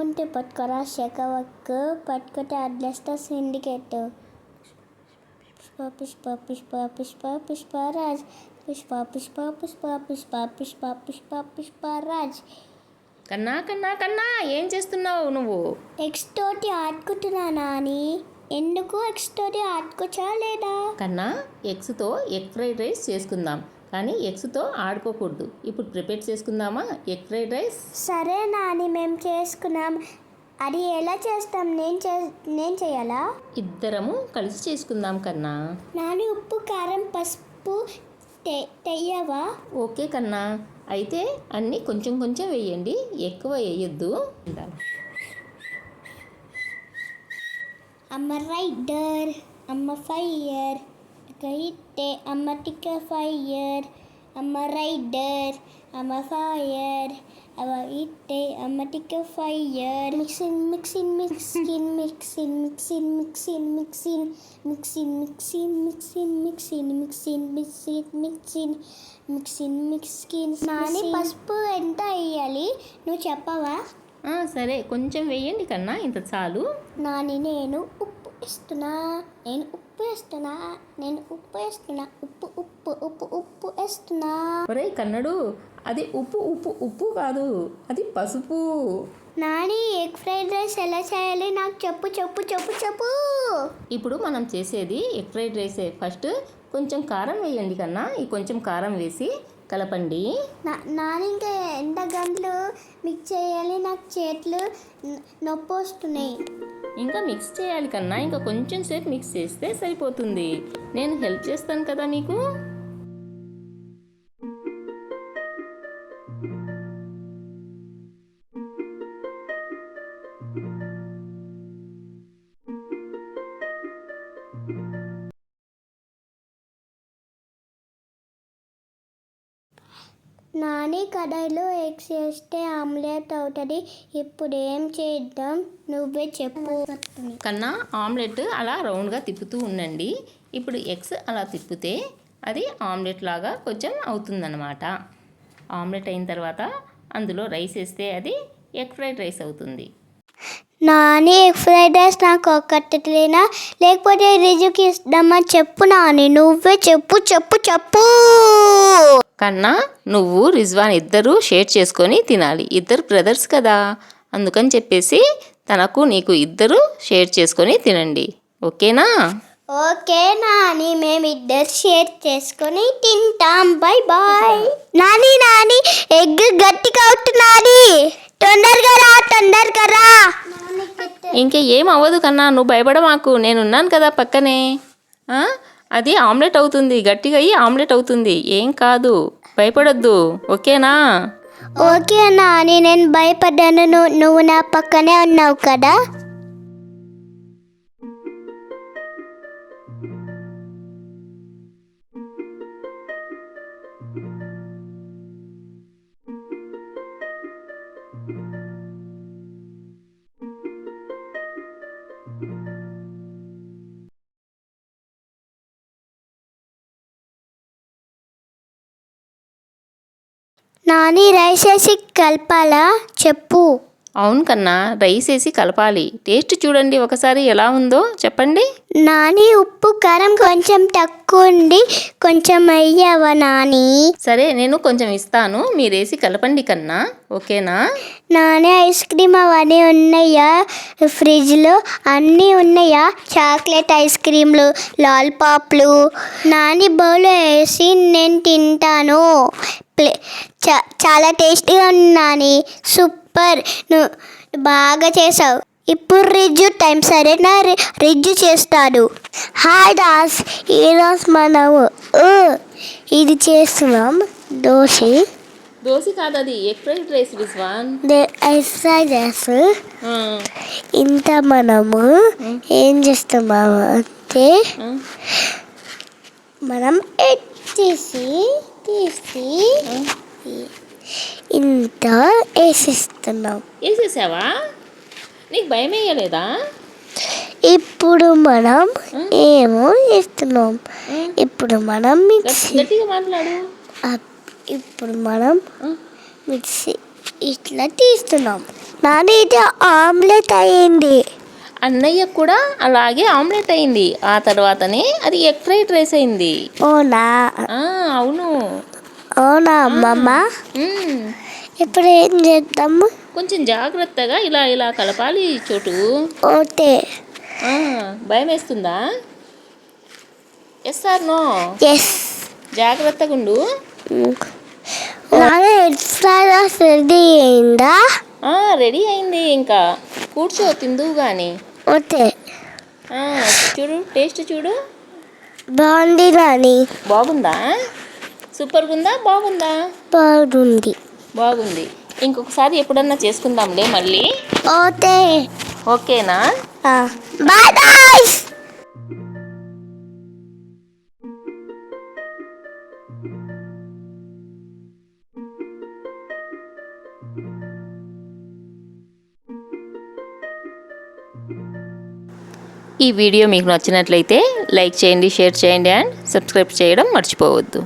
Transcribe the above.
దమ్ముంటే పట్టుకోరా శకవక్ పట్టుకుంటే అడ్లస్తా సిండికేట్ పుష్ప పుష్ప పుష్ప పుష్ప పుష్పరాజ్ పుష్ప పుష్ప పుష్ప పుష్ప పుష్ప పుష్ప పుష్పరాజ్ కన్నా కన్నా కన్నా ఏం చేస్తున్నావు నువ్వు? ఎక్స్ తోటి ఆడుకుంటున్నా నాని. ఎందుకు ఎక్స్ తోటి ఆడుకోవచ్చా లేదా? కన్నా ఎగ్స్తో ఎగ్ ఫ్రైడ్ రైస్ చేసుకుందాం. కానీ ఎగ్స్తో ఆడుకోకూడదు. ఇప్పుడు ప్రిపేర్ చేసుకుందామా? Egg fried rice? సరే నాని మేము చేసుకున్నాం. అది ఎలా చేస్తాం? నేను చే నేను చేయాలా? ఇద్దరము కలిసి చేసుకుందాం కన్నా. నాని ఉప్పు కారం పసుపు తెయ్యవా? ఓకే కన్నా. అయితే అన్నీ కొంచెం కొంచెం వేయండి. ఎక్కువ వేయొద్దు. అమ్మ రైడర్ అమ్మ ఫైర్. రైటే అమ్మ టిక్క ఫైర్ అమ్మ రైడర్ అమ్మ ఫైర్ అవ ఇట్టే అమ్మ టిక్క ఫైర్ మిక్సిన్ మిక్సిన్ మిక్సిన్ మిక్సిన్ మిక్సిన్ మిక్సిన్ మిక్సిన్ మిక్సిన్ మిక్సిన్ మిక్సిన్ మిక్సిన్ మిక్సిన్ మిక్సిన్ మిక్సిన్ మిక్సిన్ మిక్సిన్ నాని పసుపు ఎంత వేయాలి నువ్వు చెప్పవా ఆ, సరే కొంచెం వేయండి కన్నా ఇంత చాలు నాని నేను ఉప్పు ఇస్తున్నా నేను ఉప్పు వేస్తున్నా. నేను ఉప్పు వేస్తున్నా. ఉప్పు ఉప్పు ఉప్పు ఉప్పు వేస్తున్నా. ఒరే కన్నడు అది ఉప్పు ఉప్పు ఉప్పు కాదు. అది పసుపు. నాని ఎగ్ ఫ్రైడ్ రైస్ ఎలా చేయాలి? నాకు చెప్పు చెప్పు చెప్పు చెప్పు. ఇప్పుడు మనం చేసేది ఎగ్ ఫ్రైడ్ రైసే. ఫస్ట్ కొంచెం కారం వేయండి కన్నా. ఈ కొంచెం కారం వేసి కలపండి. నా నాని ఇంకా ఎంత గంటలు మిక్స్ చేయాలి? నాకు చేతులు నొప్పి వస్తున్నాయి. ఇంకా మిక్స్ చేయాలి కన్నా ఇంకా కొంచెం సేపు మిక్స్ చేస్తే సరిపోతుంది. నేను హెల్ప్ చేస్తాను కదా నీకు నాని కడాయిలో ఎగ్స్ వేస్తే ఆమ్లెట్ అవుతుంది. ఇప్పుడు ఏం చేద్దాం? నువ్వే చెప్పు. కన్నా ఆమ్లెట్ అలా రౌండ్గా తిప్పుతూ ఉండండి. ఇప్పుడు ఎగ్స్ అలా తిప్పితే అది ఆమ్లెట్ లాగా కొంచెం అవుతుందన్నమాట. ఆమ్లెట్ అయిన తర్వాత అందులో రైస్ వేస్తే అది ఎగ్ ఫ్రైడ్ రైస్ అవుతుంది. నాని ఎగ్ ఫ్రైడ్ రైస్ నాకు ఒక్కటిలేనా లేకపోతే రిజుకి ఇద్దామా చెప్పు నాని నువ్వే చెప్పు చెప్పు చెప్పు. కన్నా నువ్వు రిజ్వాన్ ఇద్దరు షేర్ చేసుకొని తినాలి. ఇద్దరు బ్రదర్స్ కదా. అందుకని చెప్పేసి తనకు నీకు ఇద్దరు షేర్ చేసుకొని తినండి. ఓకేనా? ఓకే నాని మేమిద్దరు షేర్ చేసుకొని తింటాం. Bye boy Nani Nani egg గట్టిగా అవుతున్నది తొందరగా రా తొందరగా రా. ఇంకే ఏం అవ్వదు కన్నా నువ్వు భయపడ మాకు నేనున్నాను కదా పక్కనే? అది ఆమ్లెట్ అవుతుంది గట్టిగా అయ్యి ఆమ్లెట్ అవుతుంది. ఏం కాదు భయపడొద్దు. ఓకేనా? ఓకే నాని నేను భయపడ్డాను నువ్వు నువ్వు నా పక్కనే ఉన్నావు కదా? నాని రైస్ వేసి కలపాలా? చెప్పు. అవును కన్నా రైస్ వేసి కలపాలి. టేస్ట్ చూడండి ఒకసారి ఎలా ఉందో చెప్పండి. నాని ఉప్పు కారం కొంచెం తక్కువ ఉండి కొంచెం అయ్యావా నాని? సరే నేను కొంచెం ఇస్తాను. మీరేసి కలపండి కన్నా. ఓకేనా? నాని ఐస్ క్రీమ్ అవన్నీ ఉన్నాయా? ఫ్రిడ్జ్లో అన్నీ ఉన్నాయా? చాక్లెట్ ఐస్ క్రీమ్లు లాలీపాప్లు. నాని బౌల్లో వేసి నేను తింటాను. ప్లే చా- చాలా టేస్టీగా ఉంది నాని. సూపర్. నువ్వు బాగా చేసావు. ఇప్పుడు రిజ్జు టైం సరేనా? రి- రిజ్జు చేస్తాడు. హాయ్ దాస్. ఈరోజు మనము ఇది చేస్తున్నాం. దోశ. దోశ కాదు అది. ఎగ్ ఫ్రైడ్ రైస్ ఇంత మనము ఏం చేస్తున్నాము అంటే. మనం ఎగ్ తీసి తీసి ఇంత వేసిస్తున్నాం. వేసేసావా? నీకు భయం వేయలేదా? ఇప్పుడు మనం ఏమో వేస్తున్నాం. ఇప్పుడు మనం మిక్సీ ఇప్పుడు మనం మిక్సీ ఇట్లా తీస్తున్నాం. నాని ఇది ఆమ్లెట్ అయ్యింది. అన్నయ్య కూడా అలాగే ఆమ్లెట్ అయింది. ఆ తర్వాతనే అది ఎగ్ ఫ్రైడ్ రైస్ అయింది. ఓనా అవును. అవునా అమ్మమ్మ? మ్మ్. ఇప్పుడు ఏం చేద్దాము కొంచెం జాగ్రత్తగా ఇలా ఇలా కలపాలి చోటు. ఓకే. భయం వేస్తుందా ఎస్ ఆర్ నో? ఎస్. జాగ్రత్తగా ఉండు. రెడీ అయిందా? రెడీ అయింది ఇంకా. కూర్చో తిందువు కానీ ఓకే చూడు టేస్ట్ చూడు. బాగుంది నాని బాగుందా? సూపర్గా ఉందా బాగుందా? బాగుంది. బాగుంది. ఇంకొకసారి ఎప్పుడన్నా చేసుకుందాంలే మళ్ళీ. ఓకే ఓకేనా? Bye bye. ఈ వీడియో మీకు నచ్చినట్లయితే లైక్ చేయండి షేర్ చేయండి అండ్ సబ్స్క్రైబ్ చేయడం మర్చిపోవద్దు.